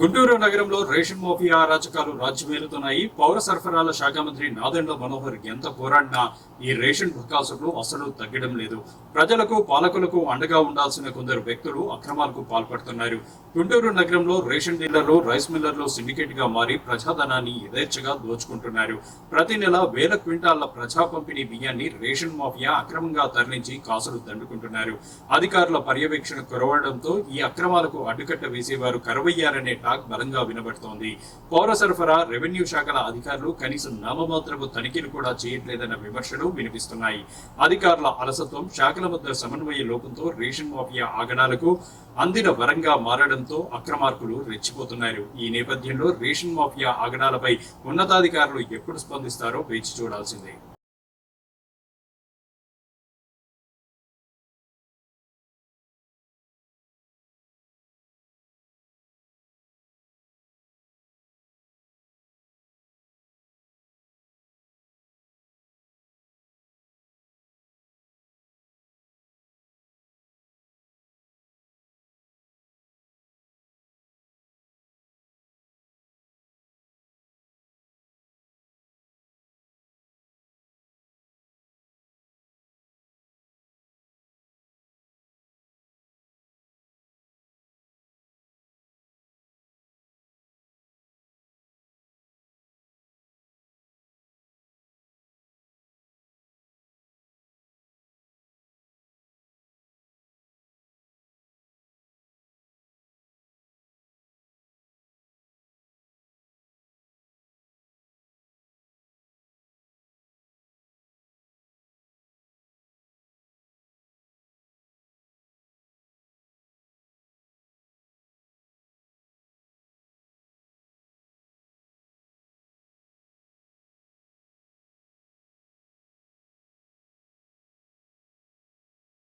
గుంటూరు నగరంలో ration mafia అరాచకాలు రాజ్యమేలుతున్నాయి. పౌర సరఫరాల శాఖ మంత్రి నాదెండ్ల మనోహర్ ఎంత పోరాడినా ఈ రేషన్ బకాసులు అసలు తగ్గడం లేదు. ప్రజలకు పాలకులకు అండగా ఉండాల్సిన కొందరు వ్యక్తులు అక్రమాలకు పాల్పడుతున్నారు. గుంటూరు నగరంలో రేషన్ డీలర్లు రైస్ మిల్లర్లు సిండికేట్గా మారి ప్రజాధనాన్ని యథేచ్ఛగా దోచుకుంటున్నారు. ప్రతి నెల వేల క్వింటాళ్ళ ప్రజా పంపిణీ బియ్యాన్ని రేషన్ మాఫియా అక్రమంగా తరలించి కాసులు దండుకుంటున్నారు. అధికారుల పర్యవేక్షణ కురవడంతో ఈ అక్రమాలకు అడ్డుకట్ట వేసేవారు కరువయ్యారనే టాక్ బలంగా వినబడుతోంది. పౌర సరఫరా రెవెన్యూ శాఖల అధికారులు కనీసం నామమాత్రపు తనిఖీలు కూడా చేయట్లేదన్న విమర్శలు వినిపిస్తున్నాయి. అధికారుల అలసత్వం శాఖల మధ్య సమన్వయ లోపంతో రేషన్ మాఫియా ఆగడాలకు అందిన వరంగా మారడంతో అక్రమార్కులు రెచ్చిపోతున్నారు. ఈ నేపథ్యంలో రేషన్ మాఫియా ఆగడాలపై ఉన్నతాధికారులు ఎప్పుడు స్పందిస్తారో వేచి చూడాల్సిందే.